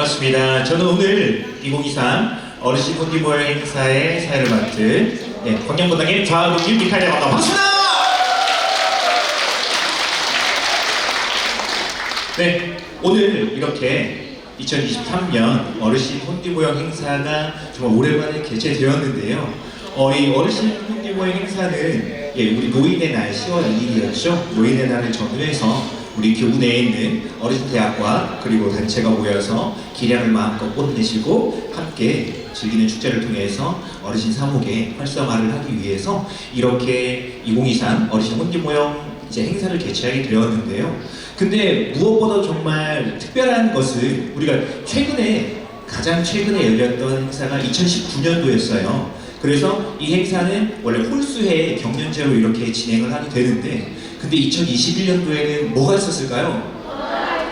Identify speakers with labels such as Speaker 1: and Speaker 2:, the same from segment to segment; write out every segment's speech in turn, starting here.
Speaker 1: 반갑습니다. 저는 오늘 2023 어르신 모여 행사의 사회를 맡은 네, 광양분당의 좌동님 미카엘 만나 반갑습니다. 네, 오늘 이렇게 2023년 어르신 콘디 모여 행사가 정말 오랜만에 개최되었는데요. 어, 이 어르신 콘디 모여 행사는 예, 우리 노인의 날 10월 2일이었죠. 노인의 날을 전후해서 우리 교군에 있는 어르신대학과 그리고 단체가 모여서 기량을 마음껏 뽐내시고 함께 즐기는 축제를 통해서 어르신 사목의 활성화를 하기 위해서 이렇게 2023 어르신 혼기 모형 이제 행사를 개최하게 되었는데요. 근데 무엇보다 정말 특별한 것은 우리가 최근에 가장 최근에 열렸던 행사가 2019년도였어요. 그래서 이 행사는 원래 홀수회 경연제로 이렇게 진행을 하게 되는데 근데 2021년도에는 뭐가 있었을까요?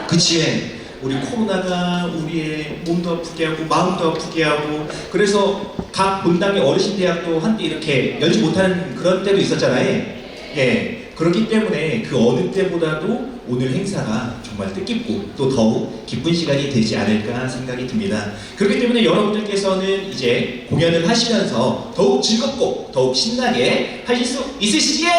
Speaker 1: 그치 우리 코로나가 우리의 몸도 아프게 하고 마음도 아프게 하고 그래서 각 분당의 어르신 대학도 한때 이렇게 열지 못하는 그런 때도 있었잖아요. 예. 그렇기 때문에 그 어느 때보다도 오늘 행사가 정말 뜻깊고 또 더욱 기쁜 시간이 되지 않을까 생각이 듭니다. 그렇기 때문에 여러분들께서는 이제 공연을 하시면서 더욱 즐겁고 더욱 신나게 하실 수 있으시기에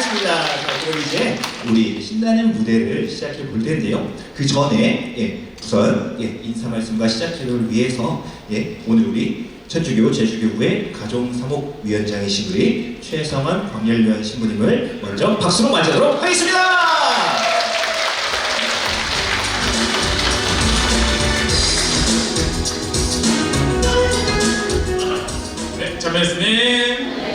Speaker 1: 자, 그럼 이제 우리 신나는 무대를 시작해 볼 텐데요. 그 전에 예, 우선 예, 인사 말씀과 시작회를 위해서 예, 오늘 우리 천주교 제주교구의 가정사목위원장이신 우리 최성환 광열위원 신부님을 먼저 박수로 맞이하도록 하겠습니다.
Speaker 2: 네, 사랑합니다.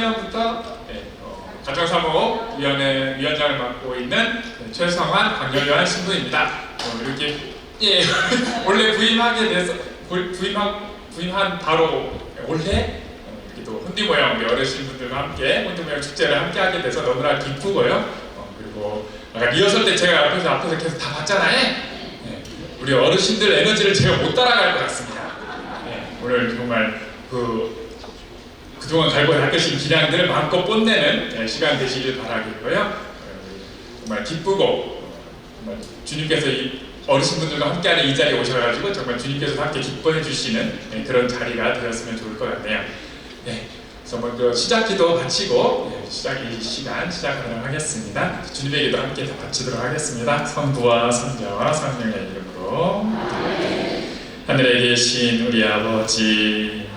Speaker 2: 2013년부터 예, 어, 가정사무위원회 위원장을 맡고 있는 네, 최성환 광열요한 신부입니다. 어, 이렇게 예, 원래 부임하게 돼서 부- 부임하, 부임한 바로 올해 어, 이렇게 또 혼디 모양 우리 어르신 분들과 함께 혼디 모양 축제를 함께 하게 돼서 너무나 기쁘고요. 어, 그리고 아까 리허설 때 제가 앞에서 앞에서 계속 다 봤잖아요. 네, 우리 어르신들 에너지를 제가 못 따라갈 것 같습니다. 네, 오늘 정말 그 그동안 갈고 닦으신 기량들을 마음껏 뽐내는 네, 시간 되시길 바라겠고요. 어, 정말 기쁘고 어, 정말 주님께서 이 어르신분들과 함께하는 이 자리에 오셔가지고 정말 주님께서 함께 기뻐해 주시는 네, 그런 자리가 되었으면 좋을 것 같네요. 네, 그래서 시작기도 바치고 네, 시작 이 시간 시작하도록 하겠습니다. 주님에게도 함께 다 바치도록 하겠습니다. 성부와 성자와 성령의 이름으로 하늘에 계신 우리 아버지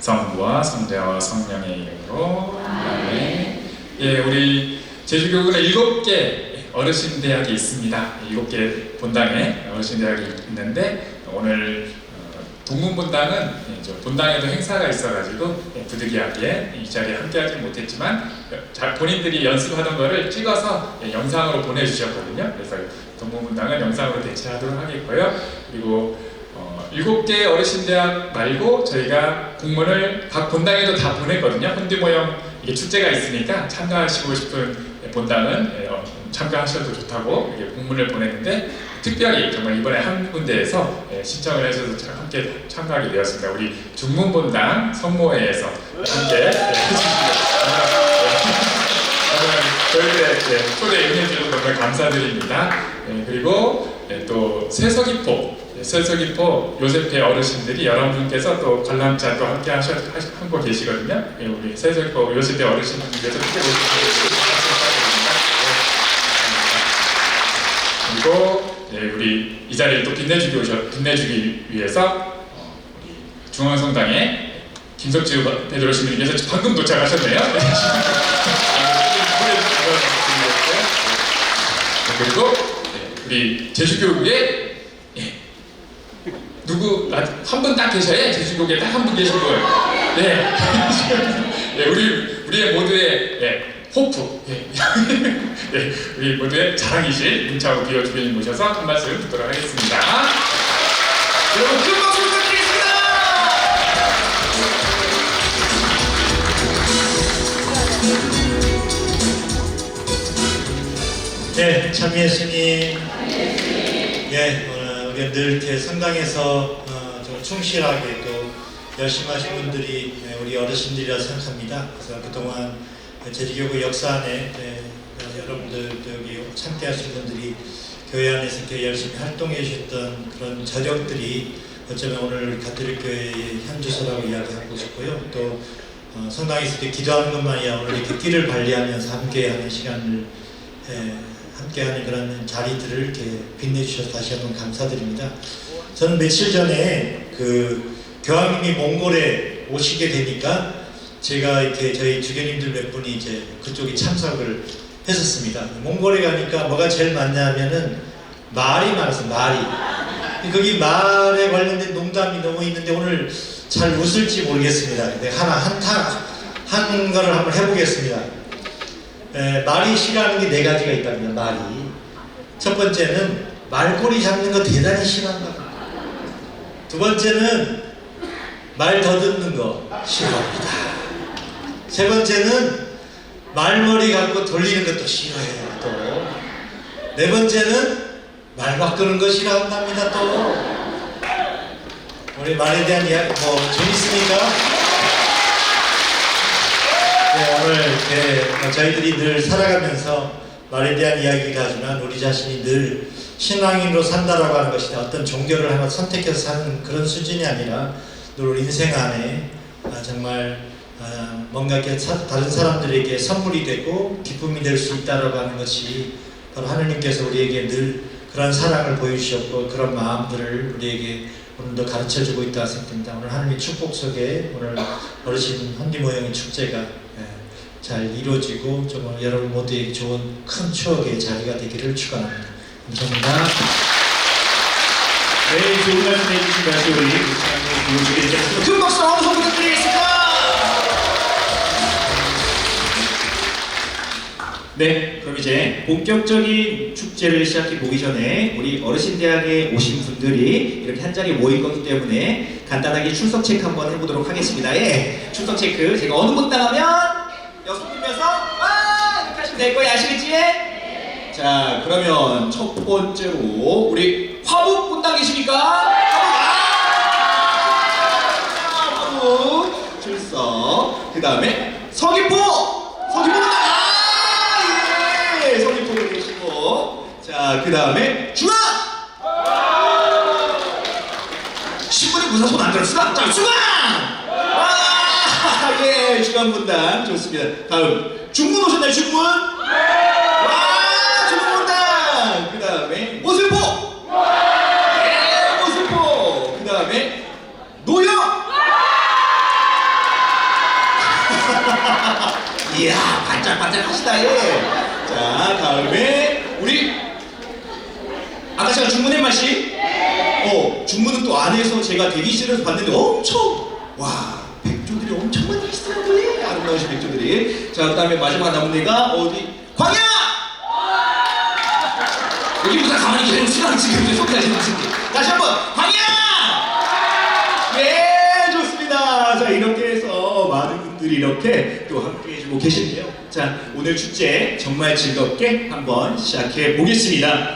Speaker 2: 성부와 성자와 성령의 이름으로 아멘 예 우리 제주교구는 일곱 개 어르신 대학이 있습니다 일곱 개 본당에 어르신 대학이 있는데 오늘 어, 동문 본당은 예, 저 본당에도 행사가 있어가지고 예, 부득이하게 이 자리에 함께하지 못했지만 자, 본인들이 연습하던 거를 찍어서 예, 영상으로 보내주셨거든요. 그래서 동문 본당은 영상으로 대체하도록 하겠고요. 그리고 어, 일곱 개 어르신 대학 말고 저희가 공문을 각 본당에도 다 보냈거든요. 현디 모형 이게 축제가 있으니까 참가하시고 싶은 본당은 예, 어, 참가하셔도 좋다고 이렇게 공문을 보냈는데 특별히 정말 이번에 한 군데에서 예, 신청을 해서 참- 함께 참가하게 되었습니다. 우리 중문본당 성모회에서 함께 예, 해주시면 정말 저희들의 예, 초대 응해주셔서 정말 감사드립니다. 예, 그리고 예, 또 세서기포 예, 세서기포 요셉회 어르신들이 여러분께서 또 관람차 또 함께 하셔, 하고 계시거든요. 예, 우리 세서기포 요셉회 어르신분들께서 함께 모시고 그리고 예, 우리 이 자리를 또 빛내주기 오셔, 빛내주기 위해서 어, 우리 중앙성당에 김석주 베드로 신부님께서 방금 도착하셨네요. 네. 그리고 네, 우리 제주교구에 예, 누구 한 분 딱 계셔야 제주교구에 딱한 분 계신 거예요. 네, 네 우리 우리의 모두의 예, 호프, 예. 예, 우리 모두의 자랑이신 문창호 비어 주교님 모셔서 한 말씀 듣도록 하겠습니다.
Speaker 1: 여러분 큰 박수 부탁드리겠습니다.
Speaker 3: 네, 참미애 스님. 예, 늘 이렇게 성당에서 어, 좀 충실하게 또 열심히 하신 분들이 예, 우리 어르신들이라 생각합니다. 그래서 그동안 제주교구 역사 안에 예, 어, 여러분들 또 여기 참께 하신 분들이 교회 안에서 이렇게 열심히 활동해 주셨던 그런 저력들이 어쩌면 오늘 가톨릭 교회의 현주소라고 이야기하고 싶고요. 또 어, 성당에서 기도하는 것만이 아니라 오늘 이렇게 띠를 발리하면서 함께하는 시간을 예, 함께하는 그런 자리들을 이렇게 빛내주셔서 다시 한번 감사드립니다. 저는 며칠 전에 그 교황님이 몽골에 오시게 되니까 제가 이렇게 저희 주교님들 몇 분이 이제 그쪽에 참석을 했었습니다. 몽골에 가니까 뭐가 제일 많냐면은 말이 많았어 말이. 거기 말에 관련된 농담이 너무 있는데 오늘 잘 웃을지 모르겠습니다. 근데 하나 한타 한 거를 한번 해보겠습니다. 에, 말이 싫어하는 게 네 가지가 있답니다. 말이 첫 번째는 말꼬리 잡는 거 대단히 싫어한다. 두 번째는 말 더듬는 거 싫어합니다. 세 번째는 말머리 갖고 돌리는 것도 싫어해요. 또 네 번째는 말 바꾸는 거 싫어한답니다. 또 우리 말에 대한 이야기 뭐 재밌으니까 네, 오늘 네, 저희들이 늘 살아가면서 말에 대한 이야기가 하지만 우리 자신이 늘 신앙인으로 산다라고 하는 것이 어떤 종교를 하나 선택해서 사는 그런 수준이 아니라 늘 우리 인생 안에 아, 정말 아, 뭔가 이렇게 사- 다른 사람들에게 선물이 되고 기쁨이 될 수 있다라고 하는 것이 바로 하느님께서 우리에게 늘 그런 사랑을 보여주셨고 그런 마음들을 우리에게 오늘도 가르쳐주고 있다 생각됩니다. 오늘 하나님의 축복 속에 오늘 어르신 헌디 모형의 축제가 예, 잘 이루어지고 정말 여러분 모두에게 좋은 큰 추억의 자리가 되기를 축원합니다. 감사합니다.
Speaker 1: 네, 좋은 말씀 해주신 다시 우리 큰 박수 한번 부탁드리겠습니다. 네, 그럼 이제 본격적인 축제를 시작해 보기 전에 우리 어르신 대학에 오신 분들이 이렇게 한 자리에 모인 거기 때문에 간단하게 출석 체크 한번 해보도록 하겠습니다. 예, 출석 체크. 제가 어느 분 당하면 여섯 분이어서 와 이렇게 하시면 될 거예요. 아시겠지? 자, 그러면 첫 번째로 우리 화북 분 당 계십니까? 화북! 화북 출석. 그 다음에 서귀포! 서귀포 분 당! 아, 예! 서귀포도 계시고. 자, 그 다음에 중앙! 신분이 무사 손안 들었어? 자, 중앙! 와! 예, 중앙 분당. 좋습니다. 다음, 중문 오셨나요, 중문? 와 중문당 그 다음에 모슬포 예 모슬포 그 다음에 노영 이야 반짝반짝 하시다 예 자 다음에 우리 아까 제가 중문의 맛이 어 중문은 또 안에서 제가 대기실에서 봤는데 엄청 와 백조들이 엄청 많이 계시더라고요 아름다우신 백조들이. 자 그 다음에 마지막 남은 데가 어디? 광야! 여기 무슨 가만히 계속 시간 지금 소개하시는 분들 다시 한 번 광야! 예 좋습니다. 자 이렇게 해서 많은 분들이 이렇게 또 함께 해주고 계신데요. 자 오늘 축제 정말 즐겁게 한번 시작해 보겠습니다